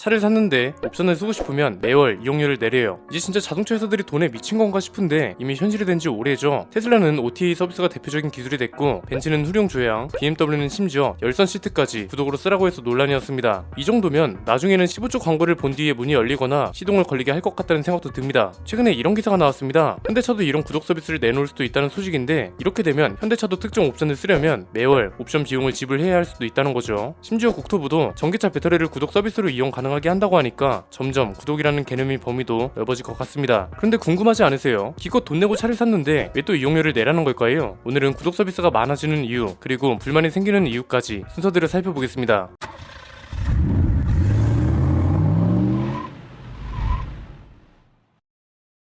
차를 샀는데 옵션을 쓰고 싶으면 매월 이용료를 내려요. 이제 진짜 자동차 회사들이 돈에 미친 건가 싶은데 이미 현실이 된 지 오래죠. 테슬라는 OTA 서비스가 대표적인 기술이 됐고 벤츠는 후륜 조향, BMW는 심지어 열선 시트까지 구독으로 쓰라고 해서 논란이었습니다. 이 정도면 나중에는 15초 광고를 본 뒤에 문이 열리거나 시동을 걸리게 할 것 같다는 생각도 듭니다. 최근에 이런 기사가 나왔습니다. 현대차도 이런 구독 서비스를 내놓을 수도 있다는 소식인데 이렇게 되면 현대차도 특정 옵션을 쓰려면 매월 옵션 비용을 지불해야 할 수도 있다는 거죠. 심지어 국토부도 전기차 배터리를 구독 서비스로 이용 가능 하게 한다고 하니까 점점 구독이라는 개념의 범위도 넓어질 것 같습니다. 그런데 궁금하지 않으세요? 기껏 돈 내고 차를 샀는데 왜 또 이용료를 내라는 걸까요? 오늘은 구독 서비스가 많아지는 이유 그리고 불만이 생기는 이유까지 순서대로 살펴보겠습니다.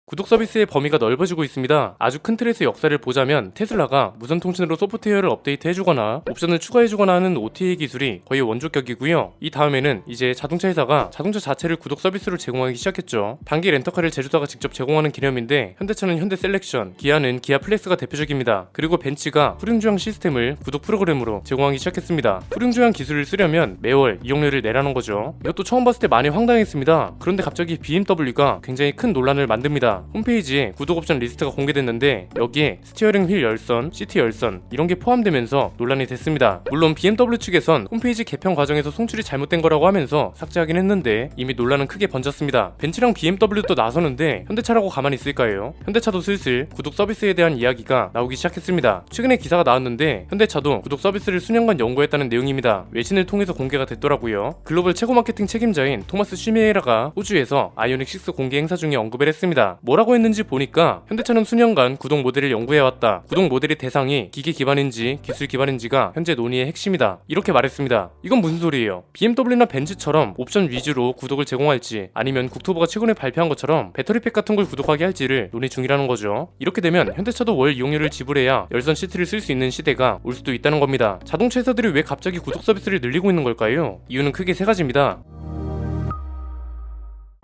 구독 서비스의 범위가 넓어지고 있습니다. 아주 큰 틀에서 역사를 보자면 테슬라가 무선 통신으로 소프트웨어를 업데이트해주거나 옵션을 추가해주거나 하는 OTA 기술이 거의 원조격이고요. 이 다음에는 이제 자동차 회사가 자동차 자체를 구독 서비스로 제공하기 시작했죠. 단기 렌터카를 제조사가 직접 제공하는 개념인데 현대차는 현대 셀렉션, 기아는 기아 플렉스가 대표적입니다. 그리고 벤츠가 후륜조향 시스템을 구독 프로그램으로 제공하기 시작했습니다. 후륜조향 기술을 쓰려면 매월 이용료를 내라는 거죠. 이것도 처음 봤을 때 많이 황당했습니다. 그런데 갑자기 BMW가 굉장히 큰 논란을 만듭니다. 홈페이지에 구독 옵션 리스트가 공개됐는데 여기에 스티어링 휠 열선, 시트 열선 이런 게 포함되면서 논란이 됐습니다. 물론 BMW 측에선 홈페이지 개편 과정에서 송출이 잘못된 거라고 하면서 삭제하긴 했는데 이미 논란은 크게 번졌습니다. 벤츠랑 BMW도 나서는데 현대차라고 가만히 있을까요? 현대차도 슬슬 구독 서비스에 대한 이야기가 나오기 시작했습니다. 최근에 기사가 나왔는데 현대차도 구독 서비스를 수년간 연구했다는 내용입니다. 외신을 통해서 공개가 됐더라고요. 글로벌 최고 마케팅 책임자인 토마스 쉬메이라가 호주에서 아이오닉 6 공개 행사 중에 언급을 했습니다. 뭐라고 했는지 보니까 현대차는 수년간 구동 모델을 연구해왔다. 구동 모델의 대상이 기계 기반인지 기술 기반인지가 현재 논의의 핵심이다. 이렇게 말했습니다. 이건 무슨 소리예요? BMW나 벤츠처럼 옵션 위주로 구독을 제공할지 아니면 국토부가 최근에 발표한 것처럼 배터리팩 같은 걸 구독하게 할지를 논의 중이라는 거죠. 이렇게 되면 현대차도 월 이용료를 지불해야 열선 시트를 쓸 수 있는 시대가 올 수도 있다는 겁니다. 자동차 회사들이 왜 갑자기 구독 서비스를 늘리고 있는 걸까요? 이유는 크게 세 가지입니다.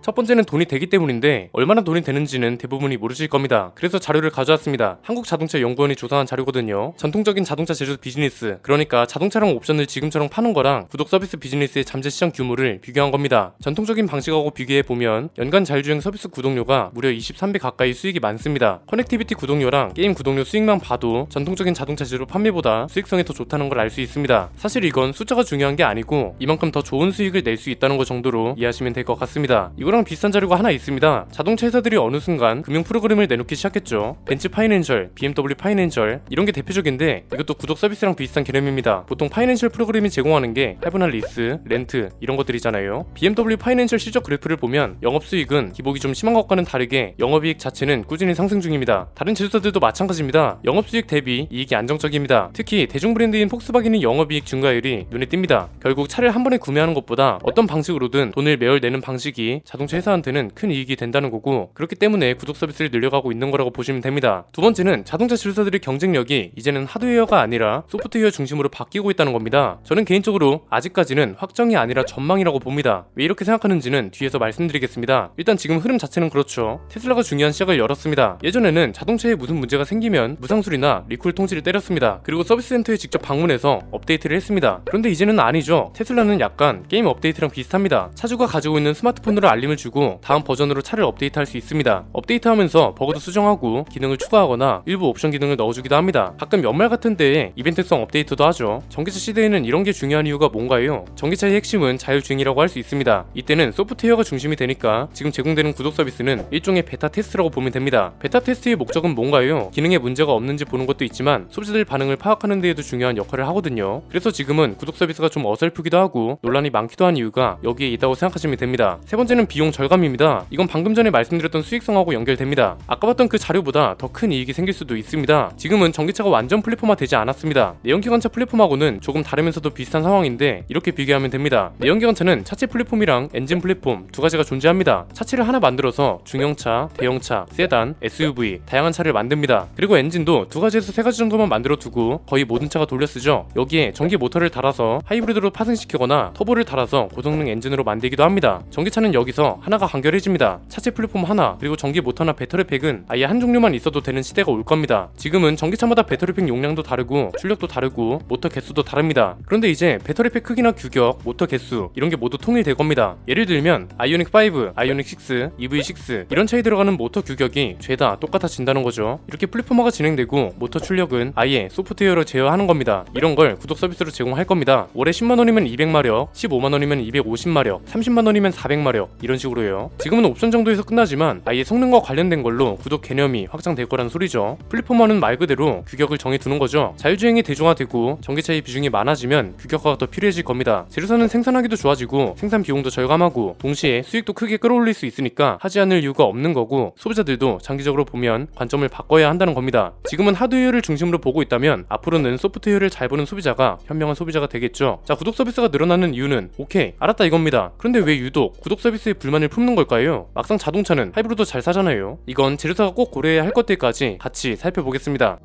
첫 번째는 돈이 되기 때문인데 얼마나 돈이 되는지는 대부분이 모르실 겁니다. 그래서 자료를 가져왔습니다. 한국자동차 연구원이 조사한 자료거든요. 전통적인 자동차 제조 비즈니스, 그러니까 자동차랑 옵션을 지금처럼 파는 거랑 구독 서비스 비즈니스의 잠재 시장 규모를 비교한 겁니다. 전통적인 방식하고 비교해 보면 연간 자율주행 서비스 구독료가 무려 23배 가까이 수익이 많습니다. 커넥티비티 구독료랑 게임 구독료 수익만 봐도 전통적인 자동차 제조 판매보다 수익성이 더 좋다는 걸 알 수 있습니다. 사실 이건 숫자가 중요한 게 아니고 이만큼 더 좋은 수익을 낼 수 있다는 것 정도로 이해하시면 될 것 같습니다. 이 거랑 비슷한 자료가 하나 있습니다. 자동차 회사들이 어느 순간 금융 프로그램을 내놓기 시작했죠. 벤츠 파이낸셜, BMW 파이낸셜 이런 게 대표적인데 이것도 구독 서비스랑 비슷한 개념입니다. 보통 파이낸셜 프로그램이 제공하는 게 할부나 리스, 렌트 이런 것들이잖아요. BMW 파이낸셜 실적 그래프를 보면 영업 수익은 기복이 좀 심한 것과는 다르게 영업이익 자체는 꾸준히 상승 중입니다. 다른 제조사들도 마찬가지입니다. 영업 수익 대비 이익이 안정적입니다. 특히 대중 브랜드인 폭스바겐의 영업이익 증가율이 눈에 띕니다. 결국 차를 한 번에 구매하는 것보다 어떤 방식으로든 돈을 매월 내는 방식이 자동차 회사한테는 큰 이익이 된다는 거고 그렇기 때문에 구독 서비스를 늘려가고 있는 거라고 보시면 됩니다. 두 번째는 자동차 제조사들의 경쟁력이 이제는 하드웨어가 아니라 소프트웨어 중심으로 바뀌고 있다는 겁니다. 저는 개인적으로 아직까지는 확정이 아니라 전망이라고 봅니다. 왜 이렇게 생각하는지는 뒤에서 말씀드리겠습니다. 일단 지금 흐름 자체는 그렇죠. 테슬라가 중요한 시작을 열었습니다. 예전에는 자동차에 무슨 문제가 생기면 무상수리나 리콜 통지를 때렸습니다. 그리고 서비스 센터에 직접 방문해서 업데이트를 했습니다. 그런데 이제는 아니죠. 테슬라는 약간 게임 업데이트랑 비슷합니다. 차주가 가지고 있는 스마트폰으로 알림을 주고 다음 버전으로 차를 업데이트할 수 있습니다. 업데이트하면서 버그도 수정하고 기능을 추가하거나 일부 옵션 기능을 넣어주기도 합니다. 가끔 연말 같은 때에 이벤트성 업데이트도 하죠. 전기차 시대에는 이런 게 중요한 이유가 뭔가요? 전기차의 핵심은 자율주행이라고 할 수 있습니다. 이때는 소프트웨어가 중심이 되니까 지금 제공되는 구독 서비스는 일종의 베타 테스트라고 보면 됩니다. 베타 테스트의 목적은 뭔가요? 기능에 문제가 없는지 보는 것도 있지만 소비자들 반응을 파악하는 데에도 중요한 역할을 하거든요. 그래서 지금은 구독 서비스가 좀 어설프기도 하고 논란이 많기도 한 이유가 여기에 있다고 생각하시면 됩니다. 세 번째는 비용 절감입니다. 이건 방금 전에 말씀드렸던 수익성하고 연결됩니다. 아까 봤던 그 자료보다 더 큰 이익이 생길 수도 있습니다. 지금은 전기차가 완전 플랫폼화 되지 않았습니다. 내연기관차 플랫폼하고는 조금 다르면서도 비슷한 상황인데 이렇게 비교하면 됩니다. 내연기관차는 차체 플랫폼이랑 엔진 플랫폼 두 가지가 존재합니다. 차체를 하나 만들어서 중형차, 대형차, 세단, SUV 다양한 차를 만듭니다. 그리고 엔진도 두 가지에서 세 가지 정도만 만들어 두고 거의 모든 차가 돌려 쓰죠. 여기에 전기 모터를 달아서 하이브리드로 파생시키거나 터보를 달아서 고성능 엔진으로 만들기도 합니다. 전기차는 여기서 중에서 하나가 간결해집니다. 차체 플랫폼 하나 그리고 전기 모터나 배터리팩은 아예 한 종류만 있어도 되는 시대가 올 겁니다. 지금은 전기차마다 배터리팩 용량도 다르고 출력도 다르고 모터 개수도 다릅니다. 그런데 이제 배터리팩 크기나 규격, 모터 개수 이런 게 모두 통일될 겁니다. 예를 들면 아이오닉 5, 아이오닉 6, EV6 이런 차에 들어가는 모터 규격이 죄다 똑같아진다는 거죠. 이렇게 플랫포머가 진행되고 모터 출력은 아예 소프트웨어로 제어하는 겁니다. 이런 걸 구독 서비스로 제공할 겁니다. 올해 10만 원이면 200마력, 15만 원이면 250마력, 30만 원이면 400마력 이런 식으로요. 지금은 옵션 정도에서 끝나지만 아예 성능과 관련된 걸로 구독 개념이 확장될 거란 소리죠. 플랫포머는 말 그대로 규격을 정해 두는 거죠. 자율주행이 대중화되고 전기차의 비중이 많아지면 규격화가 더 필요해질 겁니다. 재료사는 생산하기도 좋아지고 생산 비용도 절감하고 동시에 수익도 크게 끌어올릴 수 있으니까 하지 않을 이유가 없는 거고 소비자들도 장기적으로 보면 관점을 바꿔야 한다는 겁니다. 지금은 하드웨어를 중심으로 보고 있다면 앞으로는 소프트웨어를 잘 보는 소비자가 현명한 소비자가 되겠죠. 자 구독 서비스가 늘어나는 이유는 오케이 알았다 이겁니다. 그런데 왜 유독 구독 서비스에 불만을 품는 걸까요? 막상 자동차는 하이브리드 잘 사잖아요. 이건 재료사가 꼭 고려해야 할 것들까지 같이 살펴보겠습니다.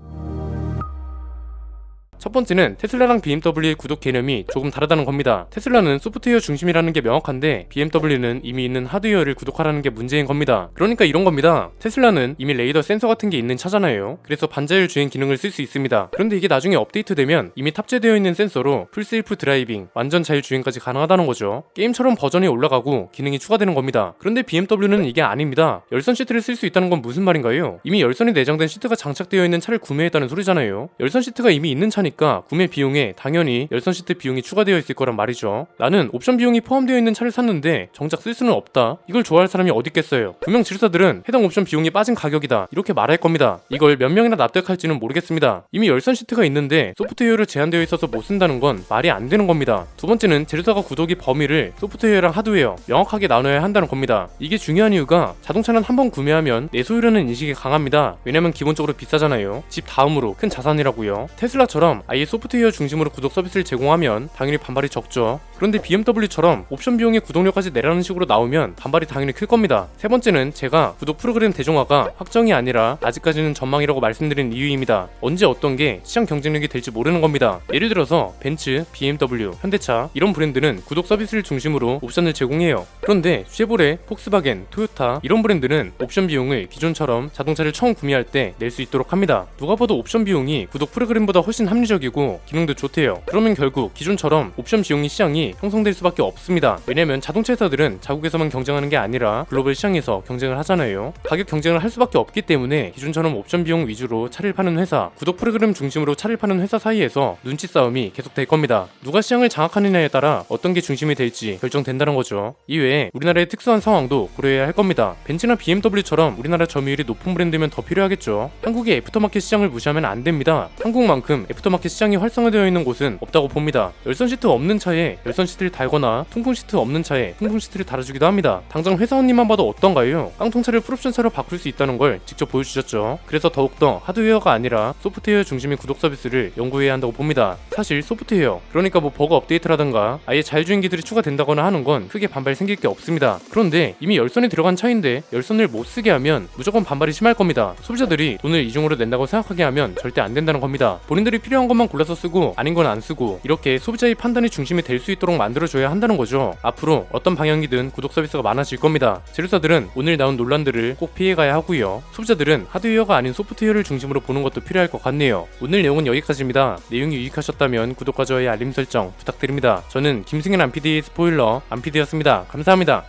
첫 번째는 테슬라랑 BMW의 구독 개념이 조금 다르다는 겁니다. 테슬라는 소프트웨어 중심이라는 게 명확한데 BMW는 이미 있는 하드웨어를 구독하라는 게 문제인 겁니다. 그러니까 이런 겁니다. 테슬라는 이미 레이더 센서 같은 게 있는 차잖아요. 그래서 반자율 주행 기능을 쓸 수 있습니다. 그런데 이게 나중에 업데이트되면 이미 탑재되어 있는 센서로 풀셀프 드라이빙, 완전 자율 주행까지 가능하다는 거죠. 게임처럼 버전이 올라가고 기능이 추가되는 겁니다. 그런데 BMW는 이게 아닙니다. 열선 시트를 쓸 수 있다는 건 무슨 말인가요? 이미 열선이 내장된 시트가 장착되어 있는 차를 구매했다는 소리잖아요. 열선 시트가 이미 있는 차니 까 구매 비용에 당연히 열선 시트 비용이 추가되어 있을 거란 말이죠. 나는 옵션 비용이 포함되어 있는 차를 샀는데 정작 쓸 수는 없다. 이걸 좋아할 사람이 어디 있겠어요. 분명 지르사들은 해당 옵션 비용이 빠진 가격이다. 이렇게 말할 겁니다. 이걸 몇 명이나 납득할지는 모르겠습니다. 이미 열선 시트가 있는데 소프트웨어로 제한되어 있어서 못 쓴다는 건 말이 안 되는 겁니다. 두 번째는 제르사가 구독이 범위를 소프트웨어랑 하드웨어 명확하게 나눠야 한다는 겁니다. 이게 중요한 이유가 자동차는 한 번 구매하면 내 소유라는 인식이 강합니다. 왜냐면 기본적으로 비싸잖아요. 집 다음으로 큰 자산이라고요. 테슬라처럼 아예 소프트웨어 중심으로 구독 서비스를 제공하면 당연히 반발이 적죠. 그런데 BMW처럼 옵션 비용에 구독료까지 내라는 식으로 나오면 반발이 당연히 클 겁니다. 세 번째는 제가 구독 프로그램 대중화가 확정이 아니라 아직까지는 전망이라고 말씀드린 이유입니다. 언제 어떤 게 시장 경쟁력이 될지 모르는 겁니다. 예를 들어서 벤츠, BMW, 현대차 이런 브랜드는 구독 서비스를 중심으로 옵션을 제공해요. 그런데 쉐보레, 폭스바겐, 토요타 이런 브랜드는 옵션 비용을 기존처럼 자동차를 처음 구매할 때 낼 수 있도록 합니다. 누가 봐도 옵션 비용이 구독 프로그램보다 훨씬 합리적 이고 기능도 좋대요. 그러면 결국 기존처럼 옵션 비용이 시장이 형성될 수밖에 없습니다. 왜냐면 자동차 회사들은 자국에서만 경쟁하는 게 아니라 글로벌 시장에서 경쟁을 하잖아요. 가격 경쟁을 할 수밖에 없기 때문에 기존처럼 옵션 비용 위주로 차를 파는 회사, 구독 프로그램 중심으로 차를 파는 회사 사이에서 눈치 싸움이 계속될 겁니다. 누가 시장을 장악하느냐에 따라 어떤 게 중심이 될지 결정된다는 거죠. 이외에 우리나라의 특수한 상황도 고려해야 할 겁니다. 벤츠나 BMW처럼 우리나라 점유율이 높은 브랜드면 더 필요하겠죠. 한국의 애프터마켓 시장을 무시하면 안 됩니다. 한국만큼 애프터마켓 시장이 활성화되어 있는 곳은 없다고 봅니다. 열선 시트 없는 차에 열선 시트를 달거나 통풍 시트 없는 차에 통풍 시트를 달아주기도 합니다. 당장 회사원님만 봐도 어떤가요? 깡통차를 풀옵션차로 바꿀 수 있다는 걸 직접 보여주셨죠. 그래서 더욱더 하드웨어가 아니라 소프트웨어 중심의 구독 서비스를 연구해야 한다고 봅니다. 사실 소프트웨어, 그러니까 뭐 버거 업데이트라든가 아예 자율주행기들이 추가된다거나 하는 건 크게 반발 생길 게 없습니다. 그런데 이미 열선이 들어간 차인데 열선을 못 쓰게 하면 무조건 반발이 심할 겁니다. 소비자들이 돈을 이중으로 낸다고 생각하게 하면 절대 안 된다는 겁니다. 본인들이 필요한 것만 골라서 쓰고 아닌 건 안 쓰고 이렇게 소비자의 판단이 중심이 될 수 있도록 만들어줘야 한다는 거죠. 앞으로 어떤 방향이든 구독 서비스가 많아질 겁니다. 제조사들은 오늘 나온 논란들을 꼭 피해가야 하고요. 소비자들은 하드웨어가 아닌 소프트웨어를 중심으로 보는 것도 필요할 것 같네요. 오늘 내용은 여기까지입니다. 내용이 유익하셨다면 구독과 좋아요 알림 설정 부탁드립니다. 저는 김승현 안PD의 스포일러 안PD였습니다. 감사합니다.